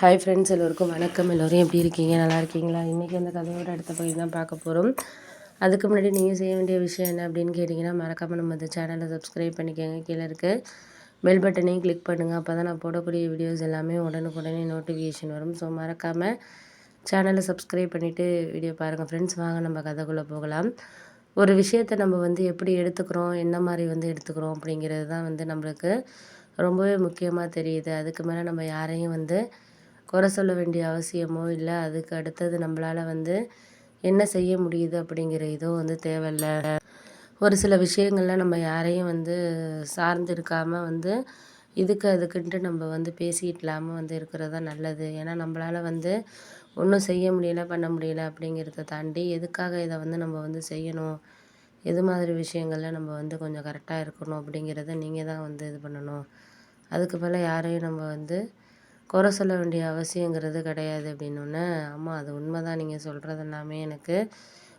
Hi friends எல்லோருக்கும் வணக்கம். எல்லோரும் எப்படி இருக்கீங்க? நல்லா இருக்கீங்களா? இன்றைக்கி அந்த கதையோட அடுத்த பகுதி தான் பார்க்க போகிறோம் அதுக்கு முன்னாடி நீங்கள் செய்ய வேண்டிய விஷயம் என்ன அப்படின்னு கேட்டிங்கன்னா மறக்காமல் நம்ம இந்த சேனலை சப்ஸ்கிரைப் பண்ணிக்கோங்க. கீழே இருக்க பெல் பட்டனையும் கிளிக் பண்ணுங்கள் அப்போ தான் நான் போடக்கூடிய வீடியோஸ் எல்லாமே உடனுக்குடனே நோட்டிஃபிகேஷன் வரும். ஸோ மறக்காமல் சேனலை சப்ஸ்கிரைப் பண்ணிவிட்டு வீடியோ பாருங்கள் ஃப்ரெண்ட்ஸ் வாங்க நம்ம கதைக்குள்ளே போகலாம். ஒரு விஷயத்தை நம்ம வந்து எப்படி எடுத்துக்கிறோம்? என்ன மாதிரி வந்து எடுத்துக்கிறோம்? அப்படிங்கிறது தான் வந்து நம்மளுக்கு ரொம்பவே முக்கியமாக தெரியுது. அதுக்கு மேலே நம்ம யாரையும் வந்து குறை சொல்ல வேண்டிய அவசியமோ இல்லை அதுக்கு அடுத்தது நம்மளால் வந்து என்ன செய்ய முடியுது அப்படிங்கிற இதுவும் வந்து தேவையில்ல. ஒரு சில விஷயங்களில் நம்ம யாரையும் வந்து சார்ந்து இருக்காமல் வந்து இதுக்கு அதுக்குன்ட்டு நம்ம வந்து பேசிக்கிட்டு இல்லாமல் வந்து இருக்கிறது தான் நல்லது. ஏன்னா நம்மளால் வந்து ஒன்றும் செய்ய முடியல பண்ண முடியல அப்படிங்கிறத தாண்டி எதுக்காக இதை வந்து நம்ம வந்து செய்யணும்? எது மாதிரி விஷயங்களில் நம்ம வந்து கொஞ்சம் கரெக்டாக இருக்கணும் அப்படிங்கிறத நீங்கள் தான் வந்து இது பண்ணணும். அதுக்கு மேலே யாரையும் நம்ம வந்து குறை சொல்ல வேண்டிய அவசியங்கிறது கிடையாது அப்படின்னோடனே ஆமாம் அது உண்மை தான் நீங்கள் சொல்கிறது எல்லாமே எனக்கு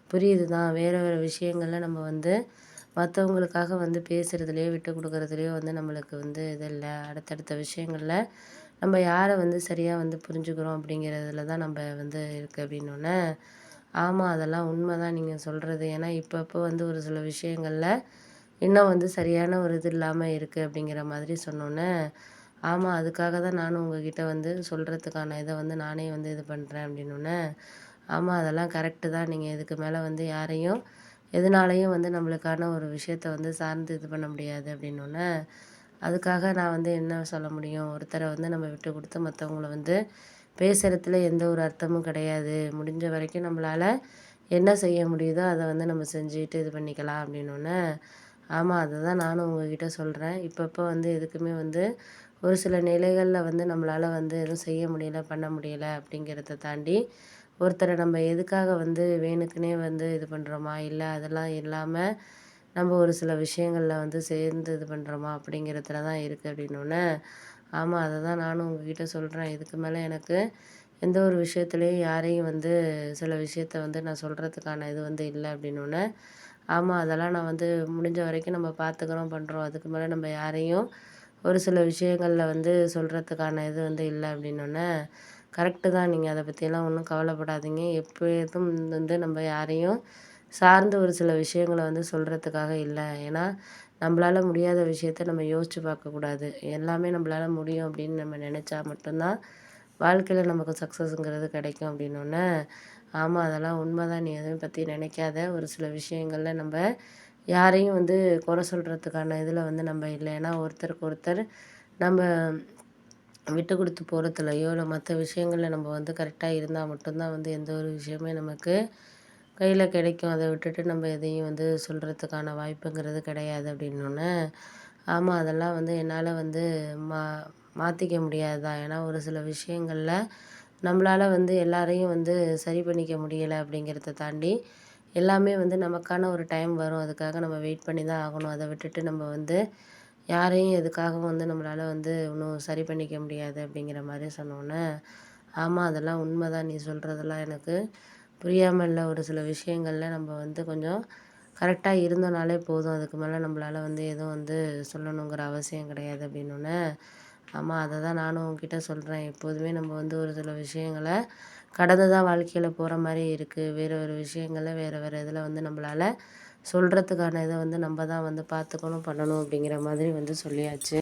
புரியுது தான். வேறு வேறு விஷயங்களில் நம்ம வந்து மற்றவங்களுக்காக வந்து பேசுகிறதுலையோ விட்டு கொடுக்குறதுலையோ வந்து நம்மளுக்கு வந்து இது இல்லை. அடுத்தடுத்த விஷயங்களில் நம்ம யாரை வந்து சரியாக வந்து புரிஞ்சுக்கிறோம் அப்படிங்கிறதுல தான் நம்ம வந்து இருக்குது அப்படின்னோடனே ஆமாம் அதெல்லாம் உண்மை தான் நீங்கள் சொல்கிறது ஏன்னா இப்பப்போ வந்து ஒரு சில விஷயங்களில் இன்னும் வந்து சரியான ஒரு இது இல்லாமல் இருக்குது அப்படிங்கிற மாதிரி சொன்னோன்னே ஆமாம் அதுக்காக தான் நானும் உங்ககிட்ட வந்து சொல்கிறதுக்கான இதை வந்து நானே வந்து இது பண்ணுறேன் அப்படின்னோடனே ஆமாம் அதெல்லாம் கரெக்டு தான். நீங்கள் இதுக்கு மேலே வந்து யாரையும் எதனாலையும் வந்து நம்மளுக்கான ஒரு விஷயத்த வந்து சார்ந்து இது பண்ண முடியாது அப்படின்னோடனே அதுக்காக நான் வந்து என்ன சொல்ல முடியும்? ஒருத்தரை வந்து நம்ம விட்டு கொடுத்து மற்றவங்கள வந்து பேசுகிறதுல எந்த ஒரு அர்த்தமும் கிடையாது. முடிஞ்ச வரைக்கும் நம்மளால் என்ன செய்ய முடியுதோ அதை வந்து நம்ம செஞ்சுட்டு இது பண்ணிக்கலாம் அப்படின்னோடனே ஆமாம் அதை தான் நானும் உங்ககிட்ட சொல்கிறேன் இப்போ வந்து எதுக்குமே வந்து ஒரு சில நிலைகளில் வந்து நம்மளால் வந்து எதுவும் செய்ய முடியல பண்ண முடியல அப்படிங்கிறத தாண்டி ஒருத்தரை நம்ம எதுக்காக வந்து வேணுக்குனே வந்து இது பண்ணுறோமா இல்லை அதெல்லாம் இல்லாமல் நம்ம ஒரு சில விஷயங்களில் வந்து சேர்ந்து இது பண்ணுறோமா அப்படிங்கிறதுல தான் இருக்குது அப்படின்னோடனே ஆமாம் அதை தான் நானும் உங்ககிட்ட சொல்கிறேன் இதுக்கு மேலே எனக்கு எந்த ஒரு விஷயத்துலையும் யாரையும் வந்து சில விஷயத்த வந்து நான் சொல்கிறதுக்கான இது வந்து இல்லை அப்படின்னோடனே ஆமாம் அதெல்லாம் நான் வந்து முடிஞ்ச வரைக்கும் நம்ம பார்த்துக்குறோம் பண்ணுறோம் அதுக்கு மேலே நம்ம யாரையும் ஒரு சில விஷயங்களில் வந்து சொல்கிறதுக்கான இது வந்து இல்லை அப்படின்னோடனே கரெக்டு தான் நீங்கள் அதை பற்றியெல்லாம் ஒன்றும் கவலைப்படாதீங்க. எப்போதும் வந்து நம்ம யாரையும் சார்ந்து ஒரு சில விஷயங்களை வந்து சொல்கிறதுக்காக இல்லை. ஏன்னா நம்மளால் முடியாத விஷயத்த நம்ம யோசித்து பார்க்கக்கூடாது எல்லாமே நம்மளால் முடியும் அப்படின்னு நம்ம நினச்சா மட்டும்தான் வாழ்க்கையில் நமக்கு சக்ஸஸ்ங்கிறது கிடைக்கும் அப்படின்னோடனே ஆமாம் அதெல்லாம் உண்மை தான் நீ எதுவும் பற்றி நினைக்காத. ஒரு சில விஷயங்களில் நம்ம யாரையும் வந்து குறை சொல்கிறதுக்கான இதில் வந்து நம்ம இல்லை. ஏன்னா ஒருத்தருக்கு ஒருத்தர் நம்ம விட்டு கொடுத்து போகிறதுலையோ இல்லை மற்ற விஷயங்களில் நம்ம வந்து கரெக்டாக இருந்தால் மட்டும்தான் வந்து எந்த ஒரு விஷயமே நமக்கு கையில் கிடைக்கும். அதை விட்டுட்டு நம்ம எதையும் வந்து சொல்கிறதுக்கான வாய்ப்புங்கிறது கிடையாது அப்படின்னோடனே ஆமாம் அதெல்லாம் வந்து என்னால் வந்து மா மாற்றிக்க முடியாது தான் ஏன்னா ஒரு சில விஷயங்களில் நம்மளால் வந்து எல்லாரையும் வந்து சரி பண்ணிக்க முடியலை அப்படிங்கிறத தாண்டி எல்லாமே வந்து நமக்கான ஒரு டைம் வரும். அதுக்காக நம்ம வெயிட் பண்ணி தான் ஆகணும். அதை விட்டுட்டு நம்ம வந்து யாரையும் எதுக்காகவும் வந்து நம்மளால் வந்து இன்னும் சரி பண்ணிக்க முடியாது அப்படிங்கிற மாதிரி சொன்னோன்னே ஆமாம் அதெல்லாம் உண்மை தான் நீ சொல்கிறதெல்லாம் எனக்கு புரியாமல் இல்லை. ஒரு சில விஷயங்களில் நம்ம வந்து கொஞ்சம் கரெக்டாக இருந்தோனாலே போதும். அதுக்கு மேலே நம்மளால் வந்து எதுவும் வந்து சொல்லணுங்கிற அவசியம் கிடையாது அப்படின்னோடனே ஆமாம் அதை தான் நானும் உங்ககிட்ட சொல்கிறேன் எப்போதுமே நம்ம வந்து ஒரு சில விஷயங்களை கடந்து தான் வாழ்க்கையில் போகிற மாதிரி இருக்குது வேறு வேறு விஷயங்களை வேறு வேறு இதில் வந்து நம்மளால் சொல்கிறதுக்கான இதை வந்து நம்ம தான் வந்து பார்த்துக்கணும் பண்ணணும் அப்படிங்கிற மாதிரி வந்து சொல்லியாச்சு.